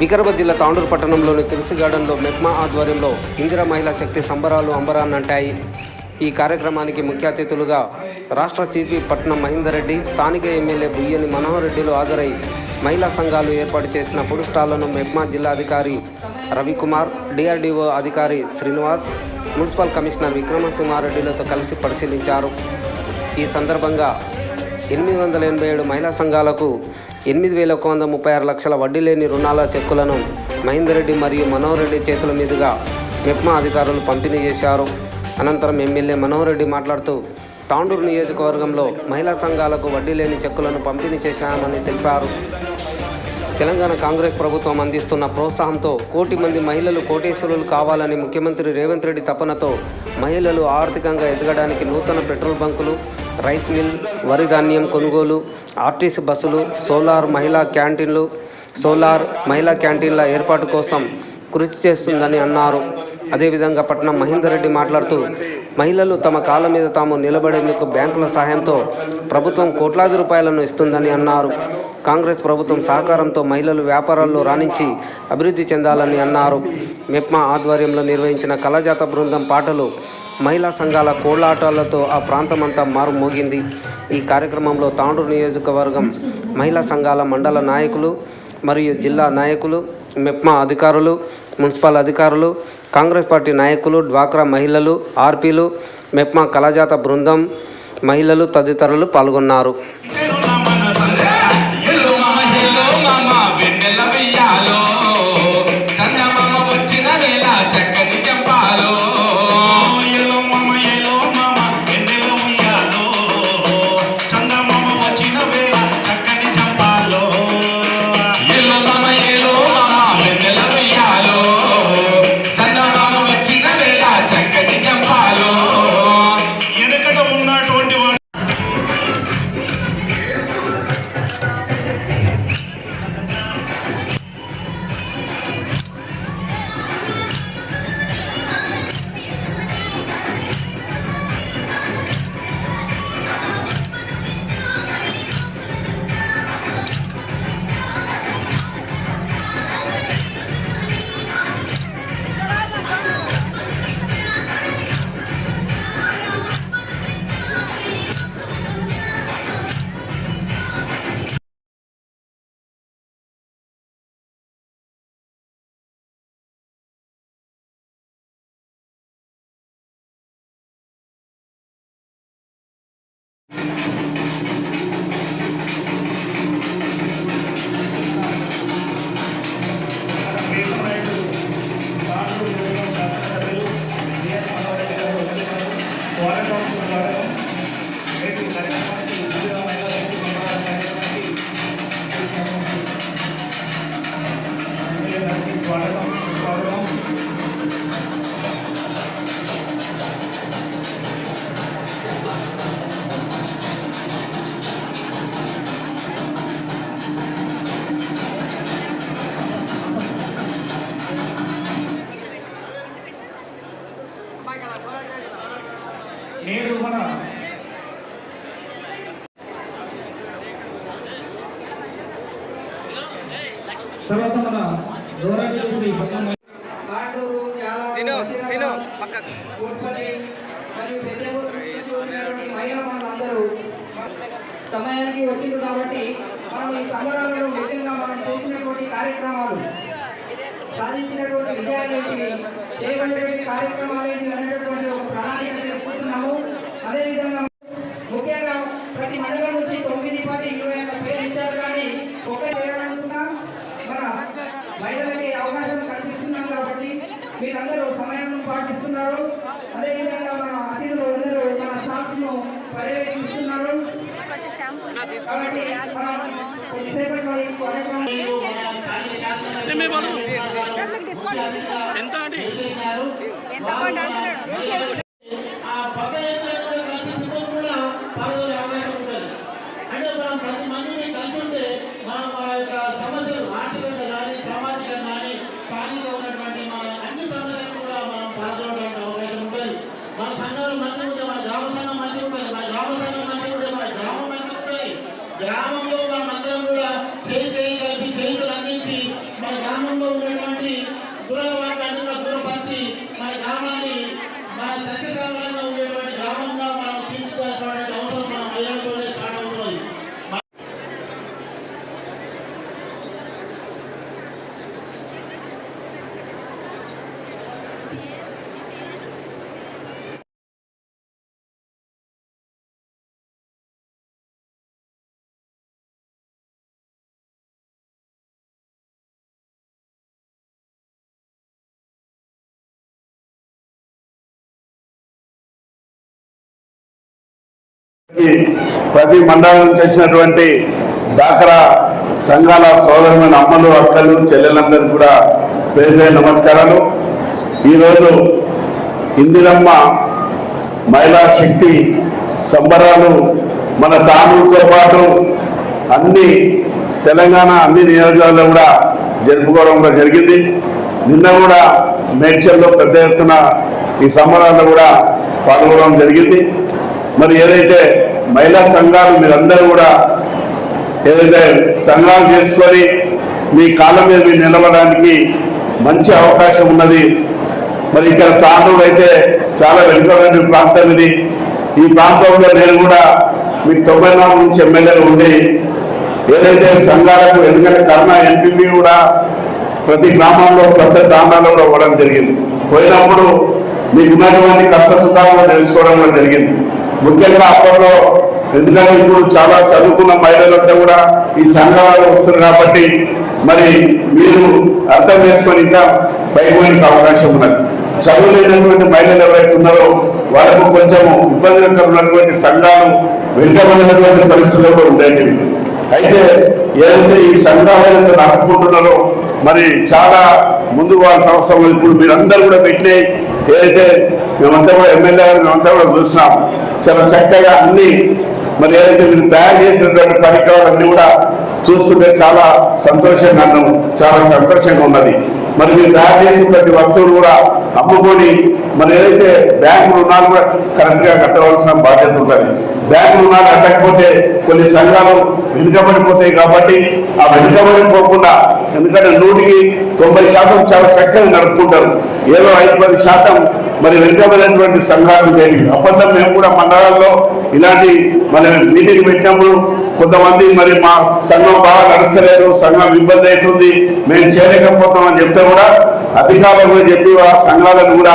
వికారాబాద్ జిల్లా తాండూరు పట్టణంలోని తులసి గార్డెన్లో మెప్మా ఆధ్వర్యంలో ఇందిరా మహిళా శక్తి సంబరాలు అంబరాన్నంటాయి ఈ కార్యక్రమానికి ముఖ్య అతిథులుగా రాష్ట్ర చీఫీ పట్నం మహేందర్ రెడ్డి స్థానిక ఎమ్మెల్యే బుయ్యని మనోహర్ రెడ్డిలు హాజరై మహిళా సంఘాలు ఏర్పాటు చేసిన ఫుడ్ స్టాళ్ళను మెగ్మా జిల్లా అధికారి రవికుమార్ డిఆర్డీఓ అధికారి శ్రీనివాస్ మున్సిపల్ కమిషనర్ విక్రమసింహారెడ్డిలతో కలిసి పరిశీలించారు. ఈ సందర్భంగా ఎనిమిది వందల ఎనభై ఏడు మహిళా సంఘాలకు ఎనిమిది వేల ఒక వంద ముప్పై ఆరు లక్షల వడ్డీ లేని రుణాల చెక్కులను మహేందర్ రెడ్డి మరియు మనోహర్ రెడ్డి చేతుల మీదుగా మెప్మా అధికారులు పంపిణీ చేశారు. అనంతరం ఎమ్మెల్యే మనోహర్ రెడ్డి మాట్లాడుతూ తాండూరు నియోజకవర్గంలో మహిళా సంఘాలకు వడ్డీ లేని చెక్కులను పంపిణీ చేశామని తెలిపారు. తెలంగాణ కాంగ్రెస్ ప్రభుత్వం అందిస్తున్న ప్రోత్సాహంతో కోటి మంది మహిళలు కోటేశ్వరులు కావాలని ముఖ్యమంత్రి రేవంత్ రెడ్డి తపనతో మహిళలు ఆర్థికంగా ఎదగడానికి నూతన పెట్రోల్ బంకులు రైస్ మిల్ వరి ధాన్యం కొనుగోలు ఆర్టీసీ బస్సులు సోలార్ మహిళా క్యాంటీన్లు సోలార్ మహిళా క్యాంటీన్ల ఏర్పాటు కోసం కృషి చేస్తుందని అన్నారు. అదేవిధంగా పట్నం మహేందర్ రెడ్డి మాట్లాడుతూ మహిళలు తమ కాళ్ళ మీద తాము నిలబడేందుకు బ్యాంకుల సహాయంతో ప్రభుత్వం కోట్లాది రూపాయలను ఇస్తుందని అన్నారు. కాంగ్రెస్ ప్రభుత్వం సహకారంతో మహిళలు వ్యాపారాల్లో రాణించి అభివృద్ధి చెందాలని అన్నారు. మెప్మా ఆధ్వర్యంలో నిర్వహించిన కళాజాత బృందం పాటలు మహిళా సంఘాల కోళ్ళాటాలతో ఆ ప్రాంతమంతా మారుమోగింది ఈ కార్యక్రమంలో తాండూరు నియోజకవర్గం మహిళా సంఘాల మండల నాయకులు మరియు జిల్లా నాయకులు మెప్మా అధికారులు మున్సిపల్ అధికారులు కాంగ్రెస్ పార్టీ నాయకులు డ్వాక్రా మహిళలు ఆర్పీలు మెప్మా కళాజాత బృందం మహిళలు తదితరులు పాల్గొన్నారు. తర్వాత మన శ్రీ పక్కకు సమయానికి వచ్చింది కాబట్టి మనం ఈ సంబరాలలో నిజంగా మనం చేసినటువంటి కార్యక్రమాలు సాధించినటువంటి విజయాలకి చేయబడినటువంటి కార్యక్రమాలు అనేటటువంటి ఒక ప్రణాళిక చేసుకుంటున్నాము అదేవిధంగా ముఖ్యంగా ప్రతి మండలం నుంచి తొమ్మిది పది ఇరవై ఒక్క పేరు ఇచ్చారు కానీ ఒక్క చేయాలనుకున్నా మన మహిళలకి అవకాశం కల్పిస్తున్నాం కాబట్టి మీరందరూ సమయం పాటిస్తున్నారు. అదేవిధంగా మన అతిథులు అందరూ మన స్టాఫ్స్ను పర్యవేక్షిస్తున్నారు. కాబట్టి మనం కొద్దిసేపటి వరకు కార్యక్రమం సార్ మీకు డిస్కౌంట్ ఇచ్చిస్తాం ఎంత అండి ఎంత అమౌంట్ అంటున్నాడు ఆ పదహైదు ప్రతి స్కూల్ కూడా పాల్గొనే అవకాశం ఉంటుంది అంటే మనం ప్రతి మందిని కలిసి ఉంటే మనం మన యొక్క సమస్యలు ఆర్థికంగా కానీ సామాజికంగా కానీ స్థానిక ఉన్నటువంటి మన అన్ని సమస్యలు కూడా మనం పాల్గొనడానికి అవకాశం ఉంటుంది మన సంఘాలు మంచి ఉంటే మన గ్రామ సంఘం మంచి ఉంటుంది మన గ్రామ సంఘం మంచి ఉంటే మన గ్రామం మంచి ఉంటుంది గ్రామంలో మనం అందరం కూడా చేయి చేయి కలిపి చేతులు అందించి మన గ్రామం ఈ ప్రతి మండలం నుంచి వచ్చినటువంటి డాక్రా సంఘాల సోదరులైన అమ్మలు అక్కలు చెల్లెలందరూ కూడా పేరు నమస్కారాలు. ఈరోజు ఇందిరమ్మ మహిళా శక్తి సంబరాలు మన తానూరుతో పాటు అన్ని తెలంగాణ అన్ని నియోజకవర్గాల్లో కూడా జరుపుకోవడం కూడా జరిగింది. నిన్న కూడా మేడ్చల్లో పెద్ద ఎత్తున ఈ సంబరాల్లో కూడా పాల్గొనడం జరిగింది. మరి ఏదైతే మహిళా సంఘాలు మీరందరూ కూడా ఏదైతే సంఘాలు చేసుకొని మీ కాళ్ళ మీద మీరు నిలవడానికి మంచి అవకాశం ఉన్నది. మరి ఇక్కడ తాండూరు అయితే చాలా వెనుకబడిన ప్రాంతం ఇది. ఈ ప్రాంతంలో నేను కూడా మీ తొంభై నాలుగు నుంచి ఎమ్మెల్యేలు ఉండి ఏదైతే సంఘాలకు ఎందుకంటే కర్ణ ఎంపీపీ కూడా ప్రతి గ్రామంలో ప్రతి తాండాలో కూడా ఇవ్వడం జరిగింది. పోయినప్పుడు మీకున్నటువంటి కష్ట సుఖాలు తెలుసుకోవడం కూడా జరిగింది. ముఖ్యంగా అప్పట్లో ఎందుకంటే ఇప్పుడు చాలా చదువుకున్న మహిళలంతా కూడా ఈ సంఘాలలో వస్తారు కాబట్టి మరి మీరు అర్థం చేసుకొని ఇంకా పైపోయే అవకాశం ఉన్నది. చదువు లేనటువంటి మహిళలు ఎవరైతే ఉన్నారో వాళ్ళకు కొంచెం ఇబ్బందికర ఉన్నటువంటి సంఘాలు వెనుకబడినటువంటి పరిస్థితుల్లో కూడా ఉండేటివి. అయితే ఏదైతే ఈ సంఘాలు ఏదైతే నడుపుకుంటున్నారో మరి చాలా ముందు వాళ్ళ సంవత్సరం ఇప్పుడు మీరందరూ కూడా పెట్టినాయి. ఏదైతే మేమంతా కూడా ఎమ్మెల్యే గారు మేమంతా కూడా చూసినాం. చాలా చక్కగా అన్ని మరి ఏదైతే మీరు తయారు చేసినటువంటి పరికరాలన్నీ కూడా చూస్తుంటే చాలా సంతోషంగా నన్ను చాలా సంతోషంగా ఉన్నది. మరి మీరు తయారు చేసిన ప్రతి వస్తువులు కూడా అమ్ముకొని మరి ఏదైతే బ్యాంకు రుణాలు కూడా కరెక్ట్గా కట్టవలసిన బాధ్యత ఉంటుంది బ్యాంకు రుణాలు కట్టకపోతే కొన్ని సంఘాలు వెనుకబడిపోతాయి కాబట్టి ఆ వెనుకబడిపోకుండా ఎందుకంటే నూటికి తొంభై శాతం చాలా చక్కగా నడుపుకుంటారు. ఏదో ఐదు పది శాతం మరి వెనుకబడినటువంటి సంఘాలు ఉండేవి. అప్పట్లో మేము కూడా మండలాల్లో ఇలాంటి మరి మీటింగ్ పెట్టినప్పుడు కొంతమంది మరి మా సంఘం బాగా నడుస్తలేదు సంఘం ఇబ్బంది అవుతుంది మేము చేయలేకపోతామని చెప్తే కూడా అధికారులు కూడా చెప్పి ఆ సంఘాలను కూడా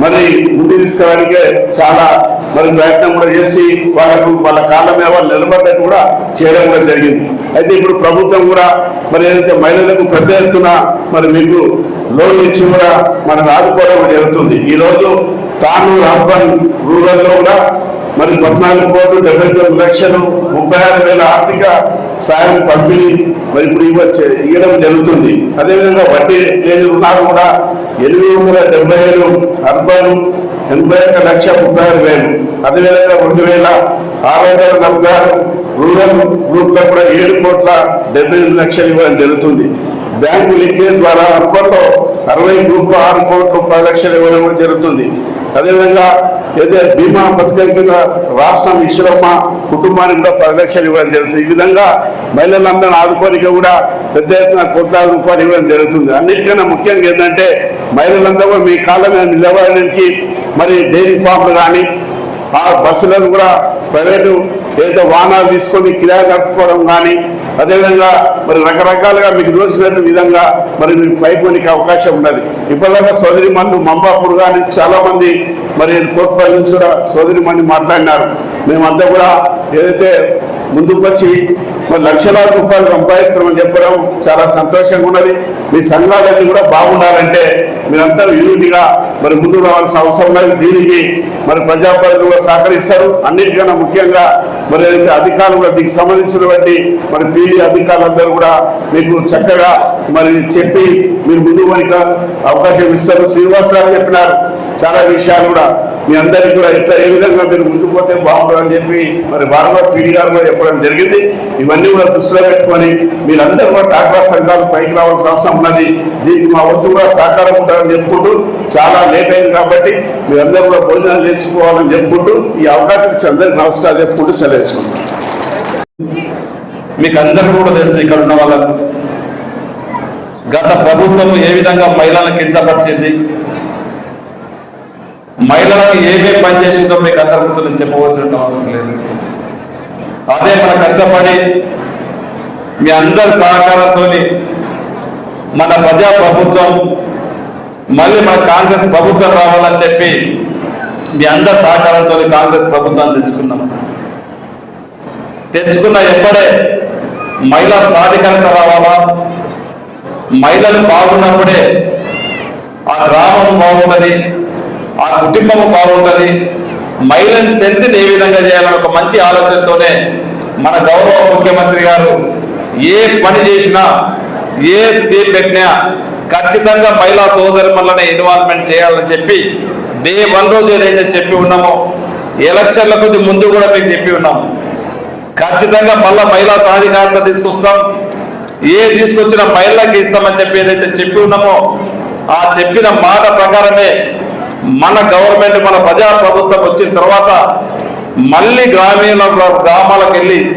మరి ముందు తీసుకురావడానికే చాలా మరి ప్రయత్నం కూడా చేసి వాళ్ళకు వాళ్ళ కాళ్ళ మీద వాళ్ళు నిలబడ్డట్టు కూడా చేయడం కూడా జరిగింది. అయితే ఇప్పుడు ప్రభుత్వం కూడా మరి ఏదైతే మహిళలకు పెద్ద ఎత్తున మరి మీకు లోన్ ఇచ్చి కూడా మనం ఆదుకోవడం జరుగుతుంది. ఈ రోజు తాను అర్బన్ రూరల్లో కూడా మరి పద్నాలుగు కోట్లు డెబ్బై తొమ్మిది లక్షలు ముప్పై ఆరు వేల ఆర్థిక సాయం పంపిణీ మరి ఇప్పుడు ఇవ్వచ్చు ఇవ్వడం జరుగుతుంది. అదేవిధంగా వడ్డీ లేని రుణాలు కూడా ఎనిమిది వందల డెబ్బై ఏడు అర్బన్ ఎనభై ఒక్క లక్ష ముప్పై ఆరు వేలు. అదేవిధంగా రెండు వేల ఆరు వందల నలభై ఆరు రూరల్ గ్రూప్లో కూడా ఏడు కోట్ల డెబ్బై ఎనిమిది లక్షలు ఇవ్వడం జరుగుతుంది. బ్యాంకు లింకేజ్ ద్వారా అర్బన్లో అరవై గ్రూప్లో ఆరు కోట్ల పది లక్షలు ఇవ్వడం జరుగుతుంది. అదేవిధంగా ఏదైతే బీమా పథకం కింద రాష్ట్రం ఈశ్వరమ్మ కుటుంబానికి కూడా పది లక్షలు ఇవ్వడం జరుగుతుంది. ఈ విధంగా మహిళలందరినీ ఆదుకోనికి కూడా పెద్ద ఎత్తున కోట్లాది రూపాయలు ఇవ్వడం జరుగుతుంది. అన్నిటికన్నా ముఖ్యంగా ఏంటంటే మహిళలందరూ మీ కాళ్ళ మీద నిలబడడానికి మరి డైరీ ఫామ్లు కానీ ఆ బస్సులను కూడా ప్రైవేటు ఏదైతే వాహనాలు తీసుకొని కిరాయి కట్టుకోవడం కానీ అదేవిధంగా మరి రకరకాలుగా మీకు దోచినట్టు విధంగా మరి మీకు పైపోనికి అవకాశం ఉన్నది. ఇప్పటిదాకా సోదరి మన్ను మంబాపూర్ కానీ చాలా మంది మరి కోట్పల్లి నుంచి కూడా సోదరి మన్ని మాట్లాడినారు. మేమంతా కూడా ఏదైతే ముందుకు వచ్చి మరి లక్షలాది రూపాయలు సంపాదిస్తామని చెప్పడం చాలా సంతోషంగా ఉన్నది. మీ సంఘాలన్నీ కూడా బాగుండాలంటే మీరంతా యూనిట్గా మరి ముందుకు రావాల్సిన అవసరం ఉన్నది. దీనికి మరి ప్రజాప్రతినిధులు కూడా సహకరిస్తారు. అన్నిటికన్నా ముఖ్యంగా మరి ఏదైతే అధికారులు కూడా దీనికి సంబంధించినటువంటి మరి పీడీ అధికారులందరూ కూడా మీకు చక్కగా మరి చెప్పి మీరు ముందు పోయిక అవకాశం ఇస్తారు. శ్రీనివాస్ గారు చెప్పినారు. చాలా విషయాలు కూడా. మీ అందరికీ కూడా ఇట్లా ఏ విధంగా మీరు ముందుకు పోతే బాగుంటుందని చెప్పి మరి భారత పీడీ గారు కూడా చెప్పడం జరిగింది. ఇవన్నీ కూడా దృష్టిలో పెట్టుకొని మీరందరూ కూడా డాక్టర్ సంఘాలు పైకి రావాల్సిన అవసరం ఉన్నది. దీనికి మా వంతు కూడా సహకారం ఉంటుందని చెప్పుకుంటూ చాలా లేట్ అయింది కాబట్టి మీరందరూ కూడా భోజనాలు చేసుకోవాలని చెప్పుకుంటూ ఈ అవకాశం ఇచ్చి అందరికీ నమస్కారం చెప్పుకుంటూ సెలవు మీకు అందరికీ కూడా తెలుసు ఇక్కడ ఉన్న వాళ్ళకు గత ప్రభుత్వం ఏ విధంగా మహిళలను కించపరిచింది? మహిళలకు ఏమేమి పని చేసిందో మీకు అందరి గుర్తు నేను చెప్పవలసిన అవసరం లేదు. అదే మన కష్టపడి మీ అందరి సహకారంతో మన ప్రజా ప్రభుత్వం మళ్ళీ మన కాంగ్రెస్ ప్రభుత్వం రావాలని చెప్పి మీ అందరి సహకారంతో కాంగ్రెస్ ప్రభుత్వాన్ని తెచ్చుకున్నాం. తెచ్చుకున్న ఎప్పుడే మహిళా సాధికారత రావాలా? మహిళలు బాగున్నప్పుడే ఆ గ్రామం బాగుంటుంది ఆ కుటుంబం బాగుంటుంది. మహిళల స్ట్రెంత్ ఏ విధంగా చేయాలని ఒక మంచి ఆలోచనతోనే మన గౌరవ ముఖ్యమంత్రి గారు ఏ పని చేసినా ఏ స్కీమ్ పెట్టినా ఖచ్చితంగా మహిళా సోదరులనే ఇన్వాల్వ్మెంట్ చేయాలని చెప్పి డే వన్ రోజు ఏదైతే చెప్పి ఉన్నామో ఎలక్షన్ల కొద్ది ముందు కూడా మీకు చెప్పి ఉన్నాం. ఖచ్చితంగా మళ్ళా మహిళా సాధికారత తీసుకొస్తాం. ఏ తీసుకొచ్చిన పైర్లకి ఇస్తామని చెప్పి ఏదైతే చెప్పి ఉన్నామో ఆ చెప్పిన మాట ప్రకారమే మన గవర్నమెంట్ మన ప్రజా ప్రభుత్వం వచ్చిన తర్వాత మళ్ళీ గ్రామీణ గ్రామాలకు వెళ్ళి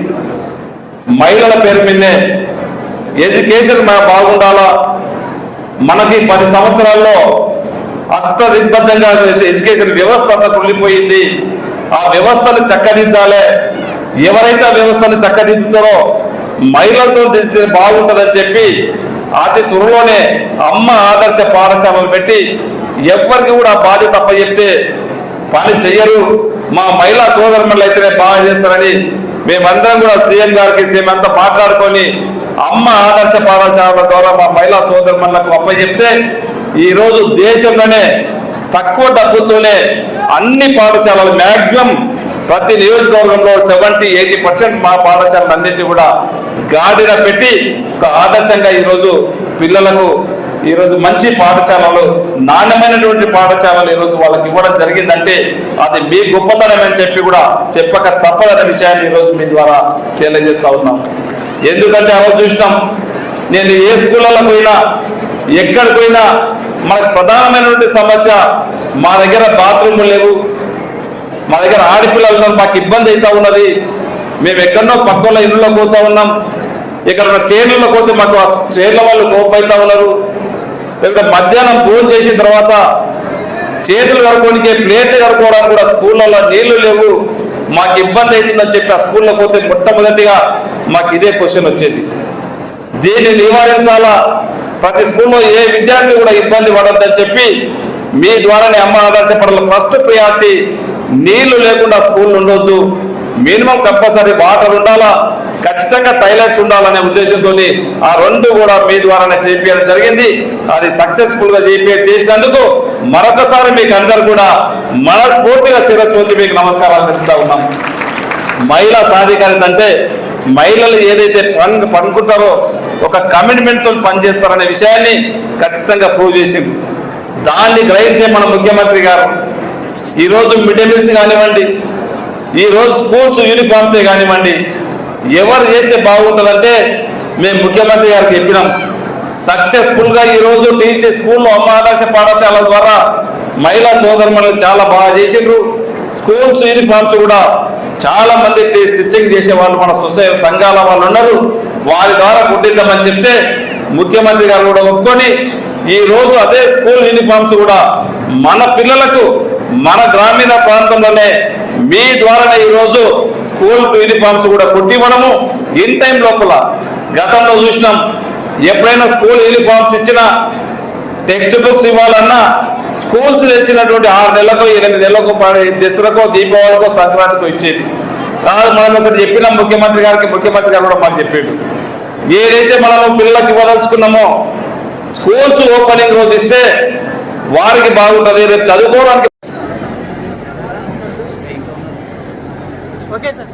మహిళల పేరు మీదే ఎడ్యుకేషన్ బాగుండాలా? మనకి పది సంవత్సరాల్లో అష్టదిగ్బద్ధంగా ఎడ్యుకేషన్ వ్యవస్థ అంతా కుళ్ళిపోయింది. ఆ వ్యవస్థను చక్కదిద్దాలే. ఎవరైతే ఆ వ్యవస్థను చక్కదిద్దుతారో మహిళలతో దిద్దితే బాగుంటుందని చెప్పి అతి త్వరలోనే అమ్మ ఆదర్శ పాఠశాలలు పెట్టి ఎవరికి కూడా బాధ్యత తప్ప చెప్తే పని చెయ్యరు. మా మహిళా సోదరులు అయితేనే బాగా చేస్తారని మేమందరం కూడా సీఎం గారికి సీఎం అంతా మాట్లాడుకొని అమ్మ ఆదర్శ పాఠశాలల ద్వారా మా మహిళా సోదరులకు అప్ప చెప్తే ఈరోజు దేశంలోనే తక్కువ డబ్బులతోనే అన్ని పాఠశాలలు మ్యాక్సిమం ప్రతి నియోజకవర్గంలో సెవెంటీ ఎయిటీ పర్సెంట్ మా పాఠశాలలు అన్నింటినీ కూడా గాడిన పెట్టి ఒక ఆదర్శంగా ఈరోజు పిల్లలకు ఈరోజు మంచి పాఠశాలలు నాణ్యమైనటువంటి పాఠశాలలు ఈరోజు వాళ్ళకి ఇవ్వడం జరిగిందంటే అది మీ గొప్పతనం అని చెప్పి కూడా చెప్పక తప్పదన్న విషయాన్ని ఈరోజు మీ ద్వారా తెలియజేస్తా ఉన్నాం. ఎందుకంటే ఆ రోజు చూసినాం నేను ఏ స్కూళ్ళలో పోయినా ఎక్కడ పోయినా మనకు ప్రధానమైనటువంటి సమస్య మా దగ్గర బాత్రూమ్లు లేవు మా దగ్గర ఆడపిల్లలు ఉన్నారు, మాకు ఇబ్బంది అవుతా ఉన్నది. మేము ఎక్కడో పక్కల ఇళ్ళలో పోతా ఉన్నాం. ఇక్కడ చైర్లలో పోతే మాకు ఆ చైర్ల వాళ్ళు కోపైతా ఉన్నారు. ఇక్కడ మధ్యాహ్నం ఫోన్ చేసిన తర్వాత చేతులు కడుక్కోనికి ప్లేట్లు కడుక్కోవడానికి కూడా స్కూళ్ళలో నీళ్ళు లేవు. మాకు ఇబ్బంది అవుతుందని చెప్పి ఆ స్కూల్లో పోతే మొట్టమొదటిగా మాకు ఇదే క్వశ్చన్ వచ్చేది. దీన్ని నివారించాలా? ప్రతి స్కూల్లో ఏ విద్యార్థి కూడా ఇబ్బంది పడద్దని చెప్పి మీ ద్వారానే అమ్మ ఆదర్శపడాలి ఫస్ట్ ప్రియారిటీ నీళ్ళు లేకుండా స్కూల్ ఉండొద్దు. మినిమం కంపల్సరీ వాటర్ ఉండాలా? ఖచ్చితంగా టైలెట్స్ ఉండాలనే ఉద్దేశంతో ఆ రెండు కూడా మీ ద్వారానే చేపించడం జరిగింది. అది సక్సెస్ఫుల్గా చేసినందుకు మరొకసారి మీకు అందరు కూడా మనస్ఫూర్తిగా శిరస్సు వచ్చి మీకు నమస్కారాలు తెలుపుతా ఉన్నాం. మహిళా సాధికారిత అంటే మహిళలు ఏదైతే పన్ పనుకుంటారో ఒక కమిట్మెంట్తో పనిచేస్తారనే విషయాన్ని ఖచ్చితంగా ప్రూవ్ చేసింది. దాన్ని గ్రహించే మన ముఖ్యమంత్రి గారు ఈరోజు మిడ్ డే మీల్స్ కానివ్వండి ఈరోజు స్కూల్స్ యూనిఫామ్సే కానివ్వండి ఎవరు చేస్తే బాగుంటుందంటే మేము ముఖ్యమంత్రి గారికి చెప్పినాం. సక్సెస్ఫుల్గా ఈరోజు టీచర్ స్కూల్లో అమ్మ ఆదర్శ పాఠశాల ద్వారా మహిళా సోదరులు చాలా బాగా చేసిండ్రు. స్కూల్స్ యూనిఫామ్స్ కూడా చాలా మంది స్టిచ్చింగ్ చేసే వాళ్ళు మన సొసైటీ సంఘాల వాళ్ళు ఉన్నారు. వారి ద్వారా కుట్టిద్దామని చెప్తే ముఖ్యమంత్రి గారు కూడా ఒప్పుకొని ఈ రోజు అదే స్కూల్ యూనిఫామ్స్ కూడా మన పిల్లలకు మన గ్రామీణ ప్రాంతంలోనే మీ ద్వారానే ఈరోజు స్కూల్ యూనిఫామ్స్ కూడా కుట్టివ్వడము ఇన్ టైం లోపల గతంలో చూసినాం. ఎప్పుడైనా స్కూల్ యూనిఫామ్స్ ఇచ్చినా టెక్స్ట్ బుక్స్ ఇవ్వాలన్నా స్కూల్స్ తెచ్చినటువంటి ఆరు నెలలకు ఎనిమిది నెలలకు ప- దసరాకో దీపావళికో సంక్రాంతికో ఇచ్చేది. కాదు మనం ఒకటి చెప్పిన ముఖ్యమంత్రి గారికి ముఖ్యమంత్రి గారు కూడా మాకు చెప్పాడు. ఏదైతే మనము పిల్లలకి ఇవ్వదలుచుకున్నామో స్కూల్స్ ఓపెనింగ్ రోజు ఇస్తే వారికి బాగుంటుంది రేపు చదువుకోవడానికి ఓకే సార్.